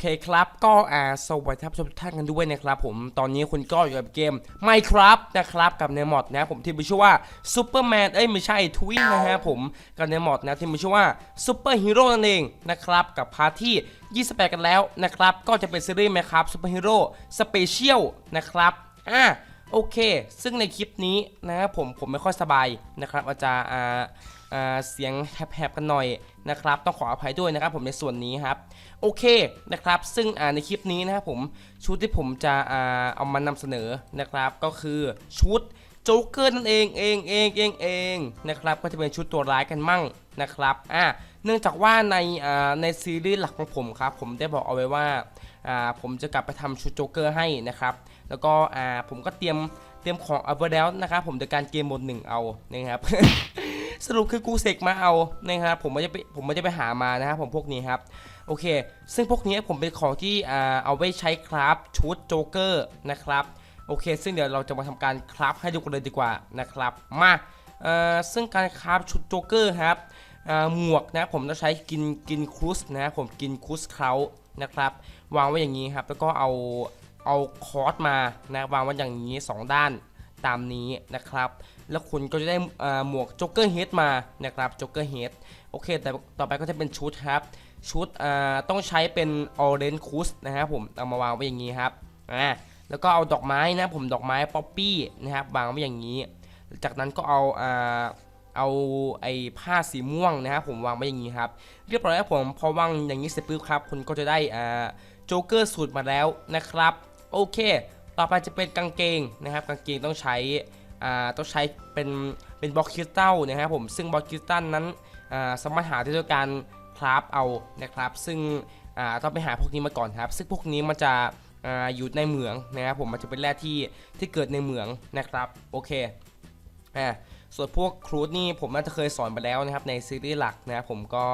เคครับ ก็อ่าสวัสดีครับทุกท่านกันด้วยนะครับผมตอนนี้คุณก็อยู่กับเกม Minecraft นะครับกับในมอดนะผมที่มีชื่อว่า Superman เอ้ยไม่ใช่ทวินนะฮะผมกับในมอดนะที่มีชื่อว่า Super Hero นั่นเองนะครับกับพาร์ทที่ 28 กันแล้วนะครับก็จะเป็นซีรีส์ไหมครับ Super Hero Special นะครับอ่าโอเค ซึ่งในคลิปนี้นะครับผมผมไม่ค่อยสบายนะครับอาจจะอ่า เสียงแหบๆกันหน่อยนะครับต้องขออภัยด้วยนะครับผมในส่วนนี้ครับโอเคนะครับซึ่งในคลิปนี้นะครับผมชุดที่ผมจะเอามานำเสนอนะครับก็คือชุดโจ๊กเกอร์นั่นเองเองเองเองเองนะครับก็จะเป็นชุดตัวร้ายกันมั่งนะครับอ่าเนื่องจากว่าในอ่าในซีรีส์หลักของผมครับผมได้บอกเอาไว้ว่าอ่าผมจะกลับไปทำชุดโจ๊กเกอร์ให้นะครับแล้วก็อ่าผมก็เตรียมเตรียมของเอาไว้แล้วนะครับผมโดยการเกมหมดหนึ่งเอานะครับ สรุปคือกูเสกมาเอานะครับผมไม่ได้ไปผมไม่ได้ไปหามานะครับผมพวกนี้ครับโอเค ซึ่งพวกนี้ผมเป็นของที่เอาไว้ใช้คราฟชุดโจ๊กเกอร์นะครับโอเค ซึ่งเดี๋ยวเราจะมาทำการคราฟให้ดูกันเลยดีกว่านะครับมาซึ่งการคราฟชุดโจ๊กเกอร์ครับหมวกนะผมต้องใช้กินกินครุสนะผมกินครุสเครานะครับวางไว้อย่างนี้ครับแล้วก็เอาเอาคอร์สมานะวางไว้อย่างนี้สองด้านตามนี้นะครับ แล้วคุณก็จะได้หมวกจ็อกเกอร์เฮดมานะครับจ็อกเกอร์เฮดโอเค แต่ต่อไปก็จะเป็นชุดครับ ชุดต้องใช้เป็นออเรนคูสนะครับผมเอามาวางไว้อย่างนี้ครับอ่าแล้วก็เอาดอกไม้นะผมดอกไม้ป๊อปปี้นะครับวางไว้อย่างนี้ จากนั้นก็เอาอ่าเอาไอ้ผ้าสีม่วงนะครับผมวางไว้อย่างนี้ครับ เรียบร้อยแล้วผมพอวางอย่างนี้เสร็จปุ๊บครับคุณก็จะได้อ่าโจ๊กเกอร์สูตรมาแล้วนะครับ โอเค ต่อไปจะเป็นกางเกงนะครับ กางเกงต้องใช้ ต้องใช้เป็นเป็นบล็อกคริสตัลนะครับผมซึ่งบล็อกคริสตัลนั้นสามารถหาได้ด้วยการคราฟเอานะครับ ซึ่งต้องไปหาพวกนี้มาก่อนครับ ซึ่งพวกนี้มันจะออยู่ในเหมืองนะครับผมมันจะเป็นแร่ที่ที่เกิดในเหมืองนะครับโอเคอ่าส่วนพวกครูดนี่ผมน่าจะเคยสอนไปแล้วนะครับในซีรีส์หลักนะครับผมก็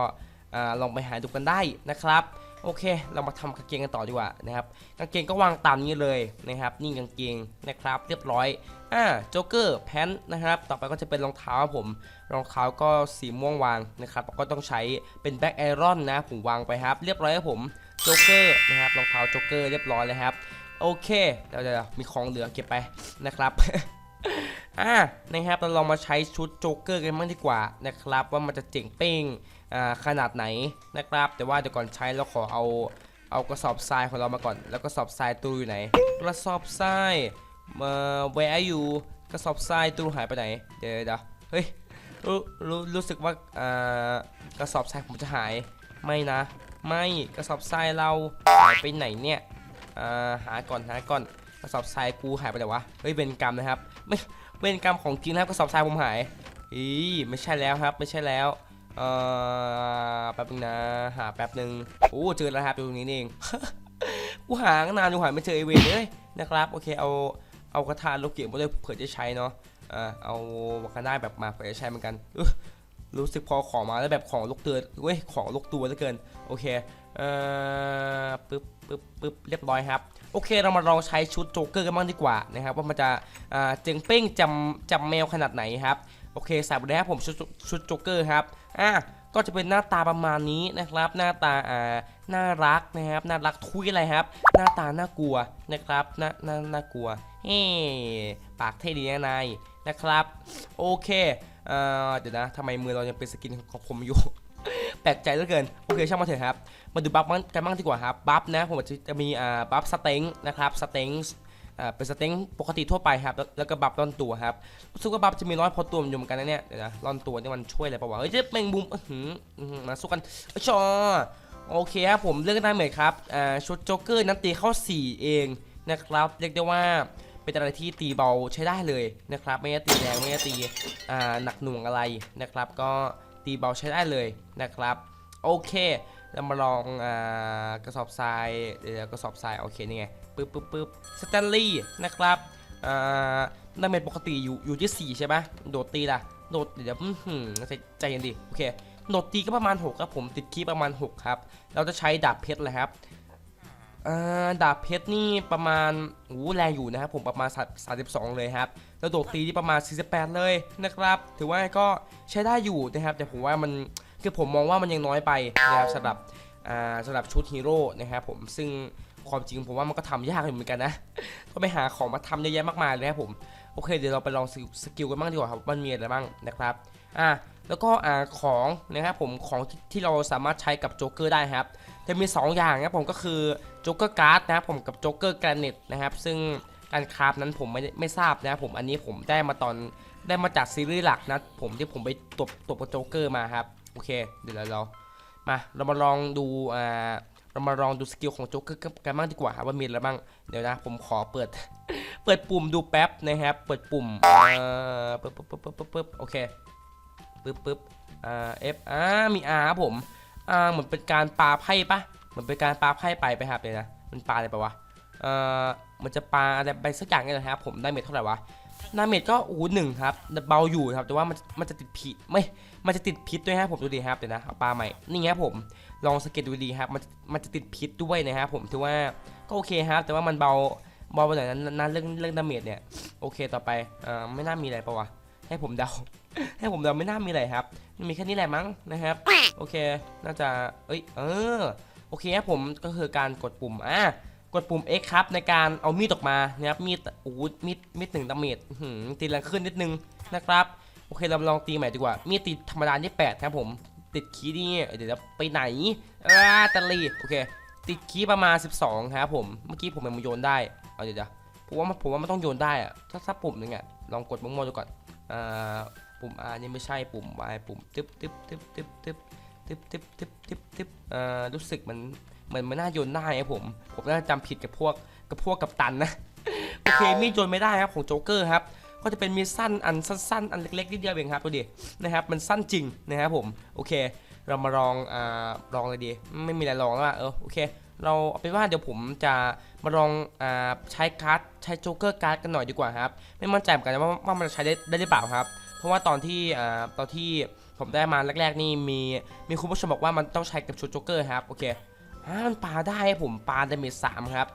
อลองไปหาดูกันได้นะครับ โอเค เรามาทำกางเกงกันต่อดีกว่านะครับกางเกงก็วางตามนี้เลยนะครับนี่กางเกงนะครับเรียบร้อยอ่าโจ๊กเกอร์แพนนะครับต่อไปก็จะเป็นรองเท้าผมรองเท้าก็สีม่วงวางนะครับก็ต้องใช้เป็นแบ็กไอรอนนะผมวางไปครับ เรียบร้อยครับผมโจ๊กเกอร์นะครับรองเท้าโจ๊กเกอร์เรียบร้อยเลยครับโอเคเราจะมีของเหลือเก็บไปนะครับอ่านะครับเราลองมาใช้ชุดโจ๊กเกอร์กันบ้างดีกว่านะครับ ว่ามันจะเจ๋งเป้ง ขนาดไหนนะครับ แต่ว่าเดี๋ยวก่อนใช้เราขอเอาเอากระสอบทรายของเรามาก่อน แล้วกระสอบทรายตู้อยู่ไหน กระสอบทรายเอ่อ where are you กระสอบทรายตู้หายไปไหนเดี๋ยวเดี๋ยวเฮ้ยรู้รู้รู้สึกว่าอ่ากระสอบทรายผมจะหายไม่นะ ไม่กระสอบทรายเราหายไปไหนเนี่ยอ่าหาก่อนหาก่อนกระสอบทรายกูหายไปไหนวะเฮ้ยเวรกรรมนะครับไม่เวรกรรมของจริงนะครับกระสอบทรายผมหายอีไม่ใช่แล้วครับ ไม่ใช่แล้ว เอ่อแป๊บนึงนะ หาแป๊บนึงโอ้เจอแล้วครับอยู่ตรงนี้นี่เองกูหางนานอยู่หาไม่เจอไอเวนเลยนะครับโอเคเอาเอากระทาลูกเกียบมาเลยเผื่อจะใช้เนาะอ่าเอาวากันได้แบบมาเผื่อจะใช้เหมือนกันรู้สึกพอของมาแล้วแบบของลูกเตือนเว้ยของลูกตัวเหลือเกินโอเคเอ่อปึ๊บปึ๊บปึ๊บเรียบร้อยครับโอเคเรามาลองใช้ชุดโจ๊กเกอร์กันบ้างดีกว่านะครับว่ามันจะเจ๋งเป้งจำจำแมวขนาดไหนครับโอเคใส่ไปเลยครับผมชุดชุดโจ๊กเกอร์ครับ อะก็จะเป็นหน้าตาประมาณนี้นะครับ หน้าตาอ่าน่ารักนะครับน่ารักทุยอะไรครับ หน้าตาน่ากลัวนะครับน่าน่าน่ากลัวเฮ้ปากเท่ดีนะนายนะครับ โอเคเอ่อเดี๋ยวนะทำไมมือเรายังเป็นสกินของผมอยู่แปลกใจเหลือเกิน โอเคช่างมาเถอะครับ มาดูบัฟกันบ้างดีกว่าครับ บัฟนะ ผมจะจะมีอ่าบัฟสเต็งนะครับ สเต็ง อ่าเป็นสเต็งปกติทั่วไปครับแล้วแล้วก็บัฟร่อนตัวครับรู้สึกว่าบัฟจะมีน้อยพอตัวมันอยู่เหมือนกันนะเนี่ยเดี๋ยวนะร่อนตัวนี่มันช่วยอะไรเปล่าวะเฮ้ยเจ๊แมงมุมอื้อหืออื้อหือมาสู้กันเอ้ยชอโอเคครับผมเลือกได้เหมือนครับอ่าชุดโจ๊กเกอร์นั้นตีเข้า 4 เองนะครับเรียกได้ว่าเป็นอะไรที่ตีเบาใช้ได้เลยนะครับไม่ได้ตีแรงไม่ได้ตีอ่าหนักหน่วงอะไรนะครับ ก็ตีเบาใช้ได้เลยนะครับโอเคเรามาลองอากระสอบทรายเดี๋ยวกระสอบทรายโอเคนี่ไง ปึ๊บปึ๊บปึ๊บสแตนลีย์นะครับอ่าดาเมจปกติอยู่อยู่ที่4ใช่ไหมโดดตีล่ะโดดเดี๋ยวหือใจเย็นดิโอเคโดดตีก็ประมาณ 6 ครับผมติดคีประมาณ 6 ครับ เราจะใช้ดาบเพชรเลยครับดาบเพชรนี่ประมาณโอ้แรงอยู่นะครับผมประมาณ32 เลยครับแล้วโดดตีที่ประมาณ 48 เลยนะครับ ถือว่าก็ใช้ได้อยู่นะครับ แต่ผมว่ามันคือผมมองว่ามันยังน้อยไปนะครับสำหรับสำหรับชุดฮีโร่นะครับผมซึ่ง ความจริงผมว่ามันก็ทำยากเหมือนกันนะก็ไปหาของมาทำเยอะแยะมากมายเลยนะครับผมโอเคเดี๋ยวเราไปลองสกิลกันบ้างดีกว่าครับมันมีอะไรบ้างนะครับอ่าแล้วก็อ่าของนะครับผมของที่ที่เราสามารถใช้กับโจ๊กเกอร์ได้ครับจะมี 2 อย่างนะผมก็คือโจ๊กเกอร์การ์ดนะครับผมกับโจ๊กเกอร์แกรนิตนะครับซึ่งการคราฟนั้นผมไม่ได้ไม่ทราบนะครับผมอันนี้ผมได้มาตอนได้มาจากซีรีส์หลักนะผมที่ผมไปตบตบกับโจ๊กเกอร์มาครับโอเคเดี๋ยวเรามาเรามาลองดูอ่า เรามาลองดูสกิลของโจ๊กเกอร์กันบ้างดีกว่าว่ามีอะไรบ้างเดี๋ยวนะผมขอเปิด เปิดปุ่มดูแป๊บนะครับเปิดปุ่มเอ่อปึ๊บปึ๊บปึ๊บปึ๊บปึ๊บโอเคปึ๊บปึ๊บอ่า F อ่ามี R ครับผมอ่าเหมือนเป็นการปาไพ่ปะเหมือนเป็นการปาไพ่ไปไปครับเดี๋ยนะมันปาอะไรปะวะเอ่อมันจะปาอะไรไปสักอย่างนี่แหละครับผมได้เม็ดเท่าไหร่วะ ดาเมจก็โอ้หนึ่งครับเบาอยู่ครับแต่ว่ามันมันจะติดพิษไม่ มันจะติดพิษด้วยครับผมดูดีครับเดี๋ยวนะปลาใหม่นี่ครับผมลองสเก็ตดูดีครับมันมันจะติดพิษด้วยนะครับผมถือว่าก็โอเคครับ แต่ว่ามันเบาเบาไปหน่อยนั้นนั้นเรื่องเรื่องดาเมจเนี่ยโอเคต่อไปอ่อไม่น่ามีอะไรปะวะให้ผมเดาให้ผมเดาไม่น่ามีอะไรครับ มีแค่นี้แหละมั้งนะครับ โอเค น่าจะ เอ้ย เออ โอเคครับผม ก็คือการกดปุ่ม อะ กดปุ่ม X ครับในการเอามีดออกมานะครับมีดโอ้มีดมีดหนึ่งดาเมจหือตีแรงขึ้นนิดนึงนะครับโอเคเราลองตีใหม่ดีกว่า มีดติดธรรมดาที่8ครับผมติดคีนี่เดี๋ยวจะไปไหนอ่าตะลีโอเค ติดคีประมาณ 12ครับผมเมื่อกี้ผมมันโยนได้เอาเดี๋ยวผมว่าผมว่ามันต้องโยนได้อะถ้าถ้าปุ่มหนึงอะลองกดมั่วๆดูก่อนอ่าปุ่ม R นี่ไม่ใช่ปุ่ม Y ปุ่มตึ๊บตึ๊บตึ๊บตึ๊บตึ๊บตึ๊บตึ๊บตึ๊บตึ๊บตึ๊บอ่ารู้สึกมัน มือนมันน่าโยนได้ครับผม ผมน่าจะจำผิดกับพวกกับพวกกับตันนะ โอเคมีดโยนไม่ได้ครับของโจ๊กเกอร์ครับ ก็จะเป็นมีดสั้นอันสั้นๆอันเล็กๆนิดเดียวเองครับดูดิ นะครับ มันสั้นจริงนะครับผม โอเค เรามาลอง อ่า ลองเลยดี ไม่มีอะไรลองแล้วอะเออ โอเค เราเอาเป็นว่าเดี๋ยวผมจะมาลอง อ่า ใช้การ์ด ใช้โจ๊กเกอร์การ์ดกันหน่อยดีกว่าครับ ไม่มั่นใจเหมือนกันนะว่าว่ามันจะใช้ได้ได้หรือเปล่าครับ เพราะว่าตอนที่ อ่า ตอนที่ผมได้มาแรกๆนี่มี มีคุณผู้ชมบอกว่ามันต้องใช้กับชุดโจ๊กเกอร์ครับ โอเค อ่ามันปาได้ผมปาดาเมจสามครับ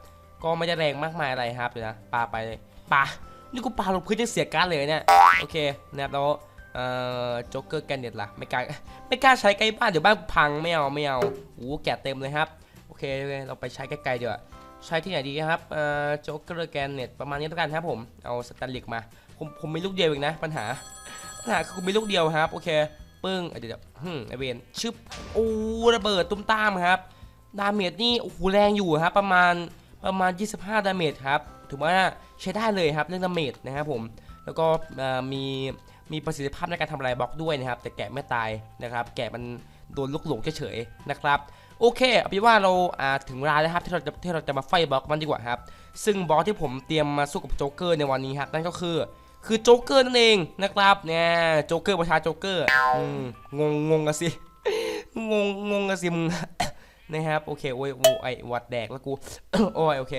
ก็ไม่ได้แรงมากมายอะไรครับเดี๋ยวนะปาไปเลยปานี่กูปาลงพื้นยังเสียการดเลยเนี่ยโอเคนะครับแล้วเอ่อโจ๊กเกอร์แกนเน็ตล่ะไม่กล้าไม่กล้าใช้ใกล้บ้านเดี๋ยวบ้านพังไม่เอาไม่เอาโอ้โหแกะเต็มเลยครับโอเคเราไปใช้ใกล้ๆดีกว่าใช้ที่ไหนดีครับเอ่อโจ๊กเกอร์แกนเน็ตประมาณนี้แล้วกันครับผมเอาสแตนลิกมาผมผมมีลูกเดียวเองนะปัญหาปัญหาคือกูมีลูกเดียวครับโอเคปึ้งเดี๋ยวเดี๋ยวฮึมไอเวนชึบโอ้ระเบิดตุ้มตามครับ ดาเมจนี่โอ้โหแรงอยู่ครับประมาณประมาณ 25 ดาเมจครับถือว่าใช้ได้เลยครับเรื่องดาเมจนะครับผมแล้วก็มีมีประสิทธิภาพในการทำลายบล็อกด้วยนะครับ แต่แกะไม่ตายนะครับ แกะมันโดนลูกหลงเฉยๆนะครับ โอเคเอาเป็นว่าเราถึงเวลาแล้วครับที่เราจะที่เราจะมาไฟบล็อกมันดีกว่าครับ ซึ่งบล็อกที่ผมเตรียมมาสู้กับโจ๊กเกอร์ในวันนี้ครับนั่นก็คือคือโจ๊กเกอร์นั่นเองนะครับเนี่ยโจ๊กเกอร์ประชาโจ๊กเกอร์งงงงกันสิงงงงกันสิมึง นะครับโอเคโอ้ยโอ้ยไอวัดแดกแล้วกูโอ้ยโอเค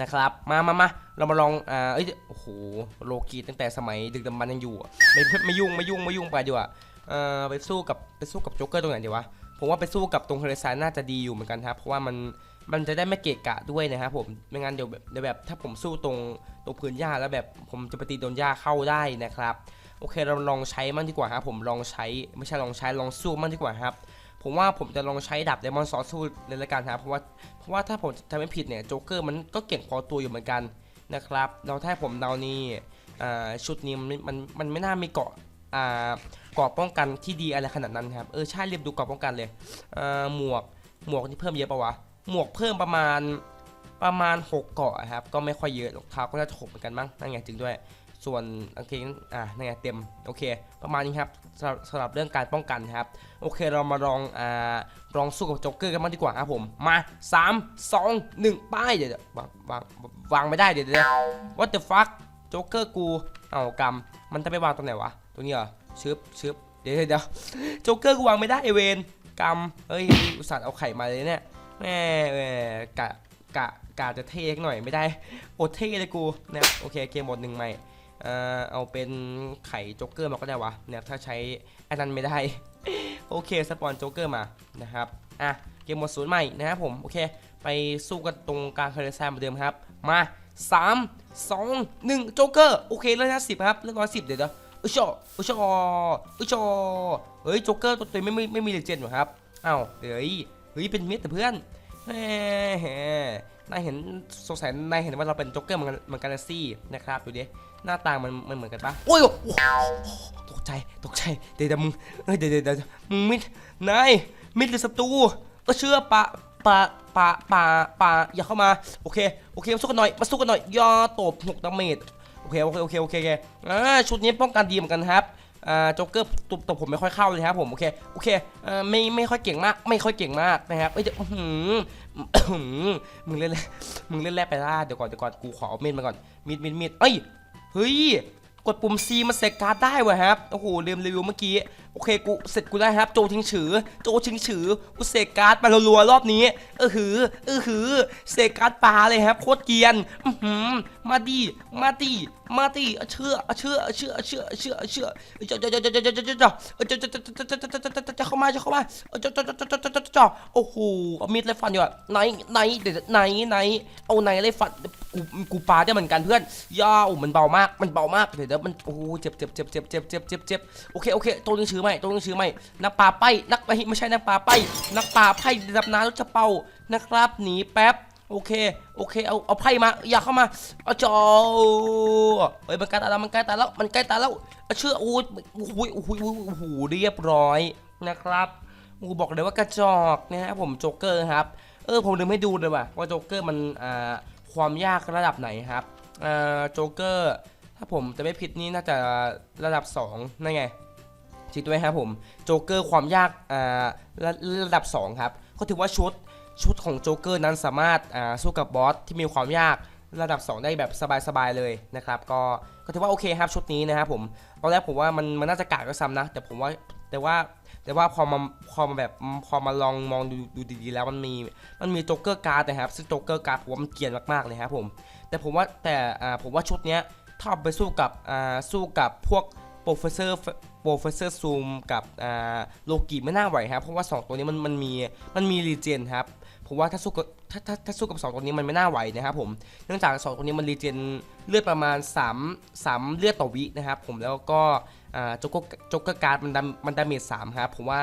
นะครับมามามาเรามาลองอ่าเอ้ยโอ้โหโลกีตั้งแต่สมัยดึกดำบรรยังอยู่ไม่ไม่ยุ่งไม่ยุ่งไม่ยุ่งไปดีกว่าเอ่อไปสู้กับไปสู้กับโจ๊กเกอร์ตรงไหนดีวะผมว่าไปสู้กับตรงเทเลซายน่าจะดีอยู่เหมือนกันครับเพราะว่ามันมันจะได้ไม่เกะกะด้วยนะครับผมไม่งั้นเดี๋ยวแบบเดี๋ยวแบบถ้าผมสู้ตรงตรงพื้นหญ้าแล้วแบบผมจะไปตีโดนหญ้าเข้าได้นะครับโอเคเราลองใช้มั่นดีกว่าครับผมลองใช้ไม่ใช่ลองใช้ลองสู้มั่นดีกว่าครับ ผมว่าผมจะลองใช้ดาบเดมอนซอสสู้เลยละกันครับเพราะว่าเพราะว่าถ้าผมจำไม่ผิดเนี่ยโจ๊กเกอร์มันก็เก่งพอตัวอยู่เหมือนกันนะครับเราถ้าผมเดานี่ชุดนี้มันมันมันไม่น่ามีเกาะอ่าเกาะป้องกันที่ดีอะไรขนาดนั้นครับเออใช่เรียบดูเกาะป้องกันเลยอ่าหมวกหมวกนี่เพิ่มเยอะปะวะหมวกเพิ่มประมาณประมาณ 6 เกาะครับก็ไม่ค่อยเยอะรองเท้าก็น่าจะหกเหมือนกันมั้งนั่นไงจริงด้วย ส่วนกางเกงอ่านั่ไงเต็มโอเค ประมาณนี้ครับสำหรับเรื่องการป้องกันครับ โอเคเรามาลองอ่าลองสู้กับโจ๊กเกอร์กันบ้างดีกว่าครับผมมา 3 2 1ป้ายเดี๋ยวเดี๋ยววางวางวางไม่ได้เดี๋ยวเดี๋ยว what the fuck โจ๊กเกอร์กูเอากำมันจะไปวางตรงไหนวะตรงนี้เหรอชึบชึบเดี๋ยวเดี๋ยวเดี๋ยวโจ๊กเกอร์กูวางไม่ได้ไอเวนกำเฮ้ยอุตส่าห์เอาไข่มาเลยเนี่ยแม่แม่กะกะกะจะเท่หน่อยไม่ได้โอดเท่เลยกูนะโอเคเกมหมดหนึ่งใหม่ เออเอาเป็นไข่จ๊กเกอร์มาก็ได้วะเนี่ยถ้าใช้อันนั้นไม่ได้ โอเคสปอนจ๊กเกอร์มานะครับอะเกมหมดศูนย์ใหม่นะครับผมโอเค ไปสู้กันตรงกลางคาร์เซายเหมือนเดิมครับ มา 3 2 1จ๊กเกอร์โอเคเลือดสิบครับเลือดร้อยสิบเดี๋ยวเดี๋ยวอุชออุชออุชอเฮ้ยจ๊กเกอร์ตัวตัวไม่ไม่ไม่มีเลเจนด์หรอครับอ้าวเฮ้ยเฮ้ยเป็นมิตรแต่เพื่อนแหม นายเห็นสงสัยนายเห็นว่าเราเป็นโจ๊กเกอร์เหมือนกันเหมือนกันนะซี่นะครับดูดิหน้าตามันมันเหมือนกันปะโอ้ยตกใจตกใจเดี๋ยวเดี๋ยวมึงเดี๋ยวเดี๋ยวมึงมิดนายมิดหรือศัตรูก็เชื่อปะปะปะปะปะอย่าเข้ามาโอเคโอเคมาสู้กันหน่อยมาสู้กันหน่อยย่อตบหกดาเมจโอเคโอเคโอเคโอเคโอเคอ่าชุดนี้ป้องกันดีเหมือนกันครับ โจ๊กเกอร์ตบตบผมไม่ค่อยเข้าเลยครับผมโอเคโอเคไม่ไม่ค่อยเก่งมากไม่ค่อยเก่งมากนะครับเอ้ยเดียวหืออื้อหือมึงเล่นแร่มึงเล่นแร่ไปล่าเดี๋ยวก่อนเดี๋ยวก่อนกูขอเอามีดมาก่อนมีดมีดมีดเอ้ยเฮ้ยกดปุ่ม C มาเสกการ์ดได้เวะครับ โอ้โหลืมรีวิวเมื่อกี้ โอเคกูเสร็จกูได้ครับ โจทิ้งฉือ โจทิ้งฉือ กูเสกการ์ดมารัวๆรอบนี้ เออหือ เออหือ เสกการ์ดปลาเลยครับ โคตรเกียน อื้อหือมาดิมาดิมาดิเชื่อเชื่อเชื่อเชื่อเชื่อเชื่อเจ้าเจ้าเจ้าเจ้าเจ้าเจ้าเจ้าเจ้าเจ้าเจ้าเจ้าเจ้าเจ้าเจ้าเจ้าเข้ามาเจ้าเข้ามาจ้าเจ้าเจ้าเจ้าเจ้าเจ้าเจ้าโอ้โหเอามีดไล่ฟันอยู่อะไหนไหนเดี๋ยวไหนไหนเอาไหนไล่ฟันกูกูปาได้เหมือนกันเพื่อนย่าโอ้มันเบามากมันเบามากเดี๋ยวเดี๋ยวมันโอ้โหเจ็บเจ็บเจ็บเจ็บเจ็บเจ็บเจ็บเจ็บโอเคโอเคตัวนึงชื่อไหมตัวนึงชื่อไหมนักปลาไปนักไม่ใช่นักปลาไปนักปลาไพ่ดับน้ำรถจะเป่านะครับหนีแป๊บ โอเค โอเค เอา เอาไพ่มา อย่าเข้ามาเอาจอเฮ้ย มันใกล้ตายแล้ว มันใกล้ตายแล้ว มันใกล้ตายแล้วเอาเชื่อโอ้ยโอ้ยโอ้ยโอ้ยโอ้โห เรียบร้อยนะครับกูบอกเลยว่ากระจอกนะฮะผมโจ๊กเกอร์ครับ เออ ผมลืมให้ดูเลยว่ะว่าโจ๊กเกอร์มัน อ่า ความยากระดับไหนครับ อ่า โจ๊กเกอร์ ถ้าผมจะไม่ผิดนี่น่าจะระดับ2นั่นไงจริงด้วยครับผม โจ๊กเกอร์ความยาก อ่า ระระดับ 2 ครับ ก็ถือว่าชุด ชุดของโจ๊กเกอร์นั้นสามารถสู้กับบอสที่มีความยากระดับ 2 ได้แบบสบายๆเลยนะครับ ก็ก็ถือว่าโอเคครับชุดนี้นะครับผมตอนแรกผมว่ามันมันน่าจะกากก็ซ้ำนะ แต่ผมว่าแต่ว่าแต่ว่าพอมาพอมาแบบพอมาลองมองดูดูดีๆแล้วมันมีมันมีโจ๊กเกอร์การ์ดนะครับซึ่งโจ๊กเกอร์การ์ดผมว่ามันเกียนมากๆเลยครับผมแต่ผมว่าแต่ผมว่าชุดเนี้ยถ้าไปสู้กับสู้กับพวก โปรเฟสเซอร์โปรเฟสเซอร์ซูมกับโลกิไม่น่าไหวครับ เพราะว่า 2 ตัวนี้มันมันมีมันมีรีเจนครับผมว่าถ้าสู้กับถ้าถ้าถ้าสู้กับ 2 ตัวนี้มันไม่น่าไหวนะครับผมเนื่องจาก 2 ตัวนี้มันรีเจนเลือดประมาณ 3 3 เลือดต่อวินะครับผมแล้วก็อ่าโจกโจกเกอร์การ์ดมันดมันดาเมจ3ครับผมว่า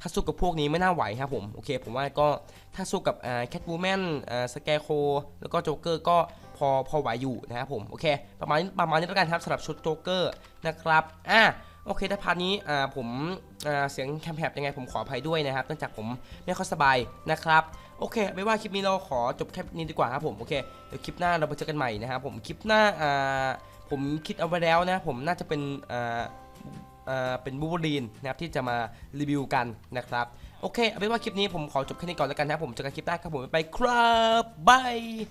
ถ้าสู้กับพวกนี้ไม่น่าไหวครับผมโอเคผมว่าก็ถ้าสู้กับแคทวูแมนสแกโคแล้วก็โจ๊กเกอร์ก็ พอพอไหวอยู่นะครับผมโอเค ประมาณประมาณนี้แล้วกันครับสำหรับชุดโจ๊กเกอร์นะครับอะโอเคถ้าพาร์ทนี้อ่าผมอ่าเสียงแคมแพบยังไงผมขออภัยด้วยนะครับเนื่องจากผมไม่ค่อยสบายนะครับโอเคไม่ว่าคลิปนี้เราขอจบแค่นี้ดีกว่าครับผมโอเคเดี๋ยวคลิปหน้าเราไปเจอกันใหม่นะครับผมคลิปหน้าอ่าผมคิดเอาไว้แล้วนะผมน่าจะเป็นอ่าอ่าเป็นบูบูลีนนะครับที่จะมารีวิวกันนะครับ โอเคเอาเป็นว่าคลิปนี้ผมขอจบแค่นี้ก่อนแล้วกันนะครับผมเจอกันคลิปหน้าครับผมไปครับบาย